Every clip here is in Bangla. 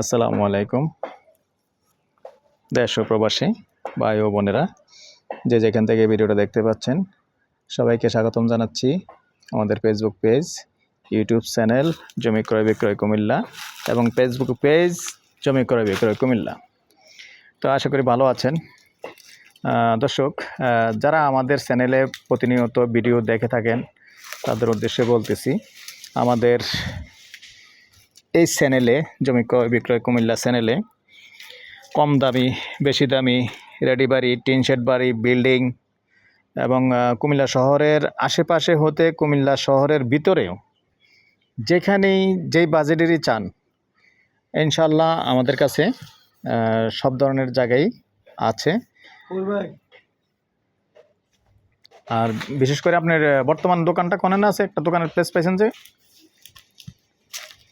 আসসালামু আলাইকুম দেশ প্রবাসী, ভাই ও বোনেরা, যে যেখান থেকে ভিডিওটা দেখতে পাচ্ছেন, সবাইকে স্বাগতম জানাচ্ছি আমাদের ফেসবুক পেজ ইউটিউব চ্যানেল জমি ক্রয় বিক্রয় কুমিল্লা এবং ফেসবুক পেজ জমি ক্রয় বিক্রয় কুমিল্লা। তো আশা করি ভালো আছেন। দর্শক যারা আমাদের চ্যানেলে প্রতিনিয়ত ভিডিও দেখে থাকেন, তাদের উদ্দেশ্যে বলতেছি আমাদের এই চ্যানেলে জমি ক্রয় বিক্রয় কুমিল্লা চ্যানেলে কম দামি বেশি দামি রেডি বাড়ি টিন শেড বাড়ি বিল্ডিং এবং কুমিল্লা শহরের আশেপাশে হতে কুমিল্লা শহরের ভিতরেও যেখানেই যেই বাজেটেরই চান ইনশাল্লাহ আমাদের কাছে সব ধরনের জায়গায় আছে। আর বিশেষ করে আপনার বর্তমান দোকানটা কোনে না আছে? একটা দোকানের প্লেস পাইছেন যে?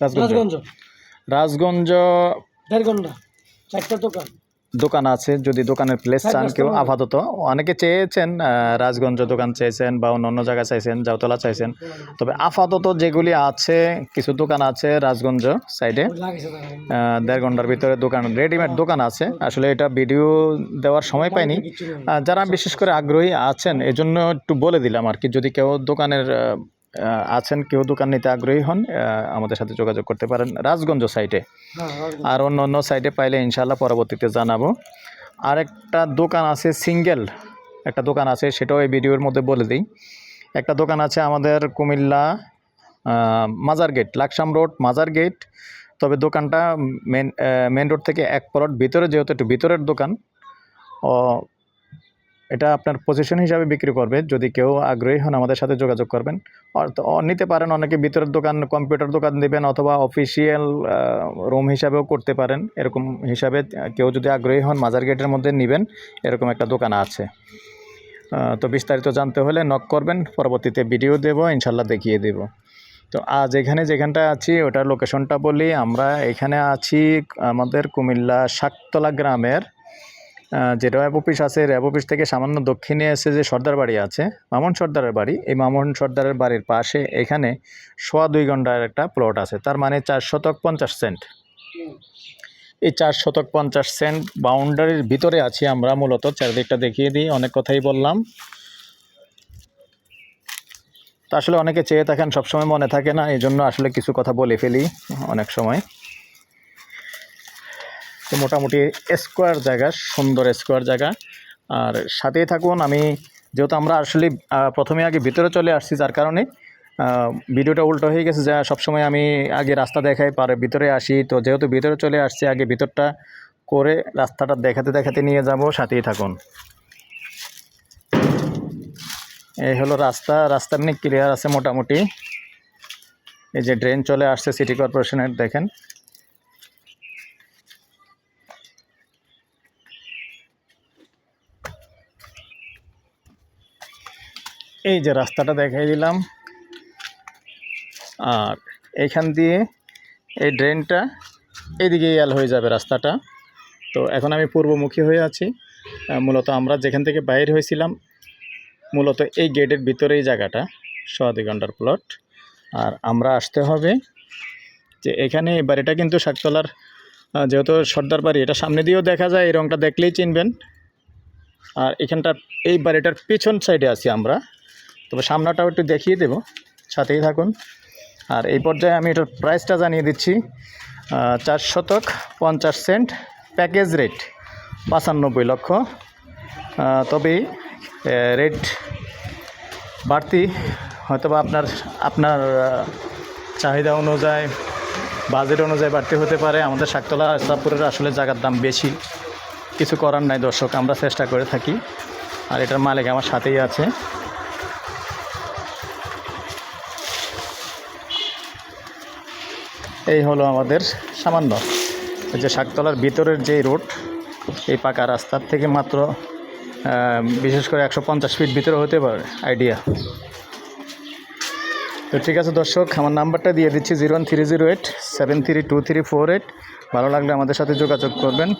রাজগঞ্জ। রাজগঞ্জ। চারটা দোকান। দোকান আছে যদি দোকানের প্লেস চান কেউ আপাতত। অনেকে চেয়েছেন রাজগঞ্জ দোকান চেয়েছেন বা অন্য অন্য জায়গা চাইছেন জাউতলা চাইছেন। তবে আপাতত যেগুলি আছে কিছু দোকান আছে রাজগঞ্জ সাইডে দেড় ঘণ্টার ভিতরে দোকান রেডিমেড দোকান আছে। আসলে এটা ভিডিও দেওয়ার সময় পাইনি। যারা বিশেষ করে আগ্রহী আছেন এজন্য একটু বলে দিলাম আর কি। যদি কেউ দোকানের আছেন কেউ দোকান নিতে আগ্রহী হন আমাদের সাথে যোগাযোগ করতে পারেন রাজগঞ্জ সাইটে হ্যাঁ আর অন্য অন্য সাইটে পাইলে ইনশাল্লাহ পরবর্তীতে জানাব। আর একটা দোকান আছে সিঙ্গেল একটা দোকান আছে সেটাও এই ভিডিওর মধ্যে বলে দিই। একটা দোকান আছে আমাদের কুমিল্লা মাজার গেট লাকসাম রোড মাজার গেট তবে দোকানটা মেন মেন রোড থেকে এক প্লট ভিতরে যেহেতু একটু ভিতরের দোকান ও এটা আপনার পজিশন হিসাবে বিক্রি করবে। যদি কেউ আগ্রহী হন আমাদের সাথে যোগাযোগ করবেন। নিতে পারেন, অনেকে ভিতরের দোকান কম্পিউটার দোকান দিবেন অথবা অফিসিয়াল রুম হিসাবেও করতে পারেন। এরকম হিসাবে কেউ যদি আগ্রহী হন, মাজার গেটের মধ্যে নেবেন, এরকম একটা দোকান আছে। তো বিস্তারিত জানতে হলে নক করবেন, পরবর্তীতে ভিডিও দেব ইনশাল্লাহ দেখিয়ে দেব। তো আজ এখানে যেখানটা আছি, ওটার লোকেশনটা বলি। আমরা এখানে আছি আমাদের কুমিল্লা শাকতলা গ্রামের যে র্যাব অফিস আছে, র্যাব অফিস থেকে সামান্য দক্ষিণে এসে যে সর্দার বাড়ি আছে, মামুন সর্দারের বাড়ি, এই মামুন সর্দারের বাড়ির পাশে এখানে সোয়া দুই ঘণ্টার একটা প্লট আছে। তার মানে চার শতক পঞ্চাশ সেন্ট এই চার শতক পঞ্চাশ সেন্ট বাউন্ডারির ভিতরে আছি আমরা মূলত। চারিদিকটা দেখিয়ে দিই, অনেক কথাই বললাম। তা আসলে অনেকে চেয়ে থাকেন, সবসময় মনে থাকে না, এই জন্য আসলে কিছু কথা বলে ফেলি অনেক সময়। তো মোটামুটি স্কোয়ার জায়গা, সুন্দর স্কোয়ার জায়গা। আর সাথেই থাকুন, আমি যেহেতু আমরা আসলে প্রথমে আগে ভিতরে চলে আসছি যার কারণে ভিডিওটা উল্টো হয়ে গেছে যা সবসময় আমি আগে রাস্তা দেখাই, পারে ভিতরে আসি। তো যেহেতু ভিতরে চলে আসছি, আগে ভিতরটা করে রাস্তাটা দেখাতে দেখাতে নিয়ে যাব, সাথেই থাকুন। এই হলো রাস্তা রাস্তা এমনি ক্লিয়ার আছে মোটামুটি। এই যে ড্রেন চলে আসছে সিটি কর্পোরেশনের দেখেন। এই যে রাস্তাটা দেখাই দিলাম। আর এইখান দিয়ে এই ড্রেনটা এদিকে ইয়াল হয়ে যাবে রাস্তাটা। তো এখন আমি পূর্বমুখী হয়ে আছি। মূলত আমরা যেখান থেকে বাইর হয়েছিলাম, মূলত এই গেটের ভিতরে এই জায়গাটা সোয়া দুই ঘণ্টার প্লট। আর আমরা আসতে হবে যে এখানে এই বাড়িটা কিন্তু শাকতলার যেহেতু সর্দার বাড়ি, এটা সামনে দিয়েও দেখা যায়, এই রঙটা দেখলেই চিনবেন। আর এখানটা এই বাড়িটার পিছন সাইডে আছি আমরা। তবে সামনাটাও একটু দেখিয়ে দেব। সাথেই থাকুন। আর এই পর্যায়ে আমি এটার প্রাইসটা জানিয়ে দিচ্ছি। চার শতক পঞ্চাশ সেন্ট প্যাকেজ রেট পঁচানব্বই লক্ষ। তবে রেট বাড়তি হয়তোবা আপনার আপনার চাহিদা অনুযায়ী বাজেট অনুযায়ী বাড়তি হতে পারে। আমাদের শাকতলা, ইসলামপুরের আসলে জায়গার দাম বেশি। কিছু করার নাই দর্শক, আমরা চেষ্টা করে থাকি। আর এটার মালিক আমার সাথেই আছে। এই হলো আমাদের সামান্য। যে শাকতলার ভিতরের যে রোড, এই পাকা রাস্তার থেকে মাত্র বিশেষ করে একশো পঞ্চাশ ফিট ভিতরে হতে পারে, আইডিয়া। তো ঠিক আছে দর্শক, আমার নাম্বারটা দিয়ে দিচ্ছি zero one three zero eight, seven three two three four eight. ভালো লাগলে আমাদের সাথে যোগাযোগ করবেন,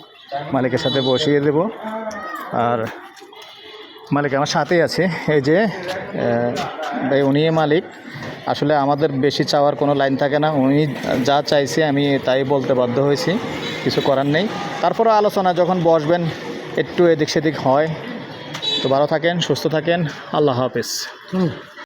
মালিকের সাথে বসিয়ে দেব। আর মালিক আমার সাথেই আছে। এই যে ভাই উনি মালিক আসলে আমাদের বেশি চাওয়ার কোনো লাইন থাকে না। উনি যা চাইছে আমি তাই বলতে বাধ্য হয়েছি, কিছু করার নেই। তারপরে আলোচনা যখন বসবেন, একটু এদিক সেদিক হয়। তো ভালো থাকেন, সুস্থ থাকেন। আল্লাহ হাফিজ।